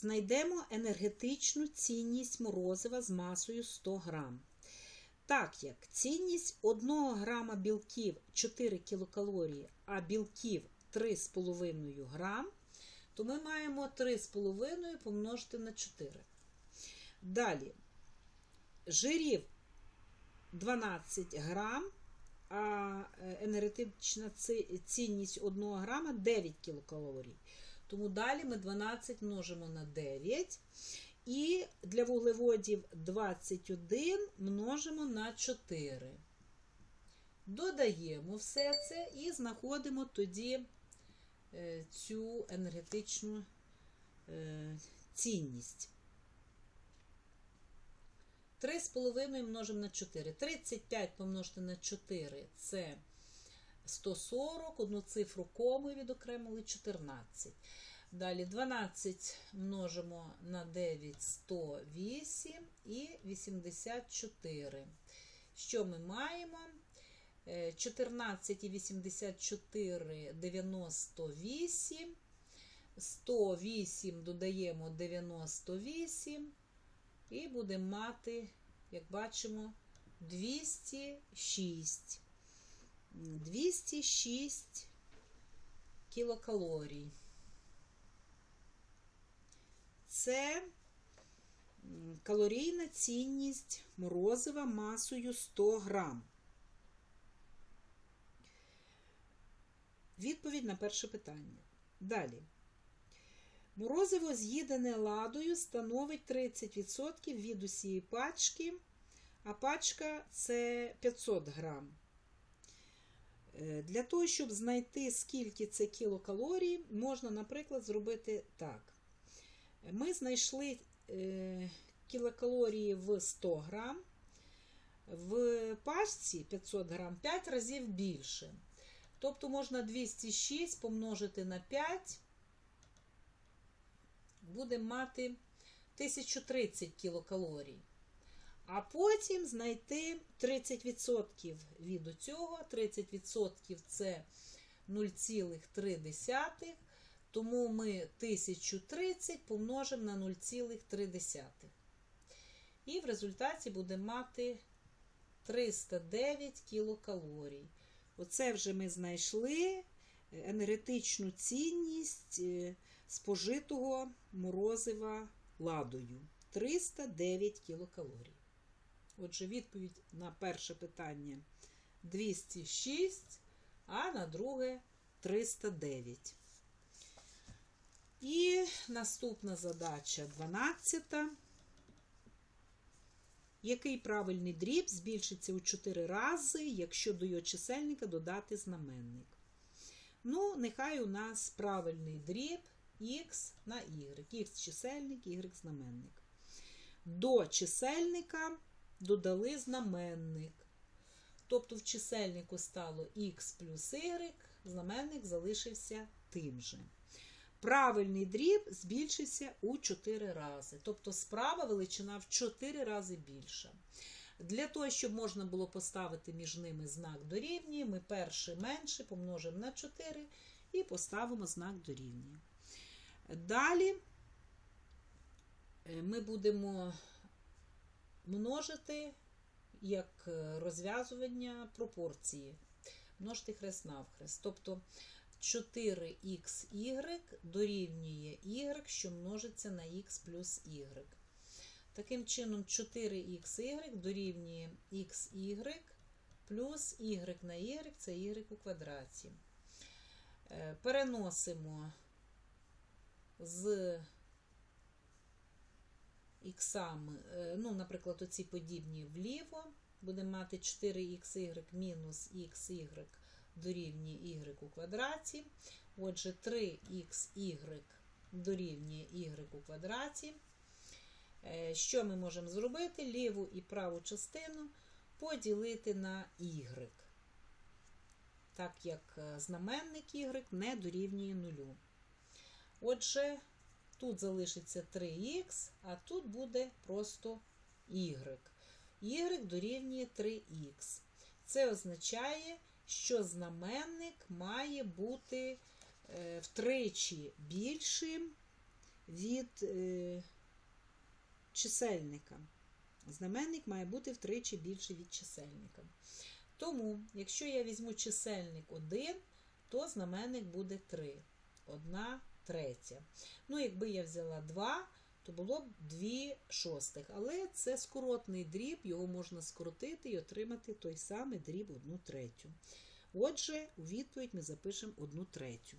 знайдемо енергетичну цінність морозива з масою 100 грам. Так як цінність 1 грама білків 4 кілокалорії, а білків 3,5 грам, то ми маємо 3,5 помножити на 4. Далі, жирів 12 грам, а е, енергетична цінність 1 грама 9 кілокалорій. Тому далі ми 12 множимо на 9. І для вуглеводів 21 множимо на 4. Додаємо все це і знаходимо тоді е, цю енергетичну е, цінність. 3,5 множимо на 4. 35 помножити на 4 це 140, одну цифру коми відокремили 14. Далі 12 множимо на 9 108 і 84. Що ми маємо? Е, 14 і 84 98. 108 додаємо 98. І будемо мати, як бачимо, 206. 206 кілокалорій. Це калорійна цінність морозива масою 100 грам. Відповідь на перше питання. Далі. Морозиво з'їдене ладою становить 30% від усієї пачки, а пачка це 500 грам. Е, Для того, щоб знайти, скільки це кілокалорій, можна, наприклад, зробити так. Ми знайшли е, кілокалорії в 100 грам, в пачці 500 грам 5 разів більше. Тобто можна 206 помножити на 5, будемо мати 1030 кілокалорій. А потім знайти 30% від цього. 30% це 0,3. Тому ми 1030 помножимо на 0,3. І в результаті будемо мати 309 кілокалорій. Оце вже ми знайшли енергетичну цінність е, спожитого морозива ладою. 309 кілокалорій. Отже, відповідь на перше питання 206, а на друге 309. І наступна задача 12. Який правильний дріб збільшиться у 4 рази, якщо до його чисельника додати знаменник? Ну, нехай у нас правильний дріб х на y. Х чисельник, y знаменник. До чисельника додали знаменник. Тобто в чисельнику стало х плюс y, знаменник залишився тим же. Правильний дріб збільшився у 4 рази. Тобто справа величина в 4 рази більша. Для того, щоб можна було поставити між ними знак дорівнює, ми перше менше помножимо на 4 і поставимо знак дорівнює. Далі е, ми будемо множити як е, розв'язування пропорції, множити хрест навхрест. Тобто 4xy дорівнює y, що множиться на x плюс y. Таким чином, 4xy дорівнює xy плюс y на y це y у квадраті. Е, Переносимо з іксами, е, ну, наприклад, оці подібні вліво. Будемо мати 4xy мінус xy дорівнює y у квадраті. Отже, 3xy дорівнює y у квадраті. Е, Що ми можемо зробити? Ліву і праву частину поділити на y, так як е, знаменник y не дорівнює нулю. Отже, тут залишиться 3х, а тут буде просто y. y дорівнює 3х. Це означає, що знаменник має бути е, втричі більшим, від е, чисельника. Знаменник має бути втричі більший від чисельника. Тому, якщо я візьму чисельник 1, то знаменник буде 3. 1 третя. Ну, якби я взяла 2, то було б 2 шостих. Але це скоротний дріб, його можна скоротити і отримати той самий дріб 1 третю. Отже, у відповідь ми запишемо 1 третю.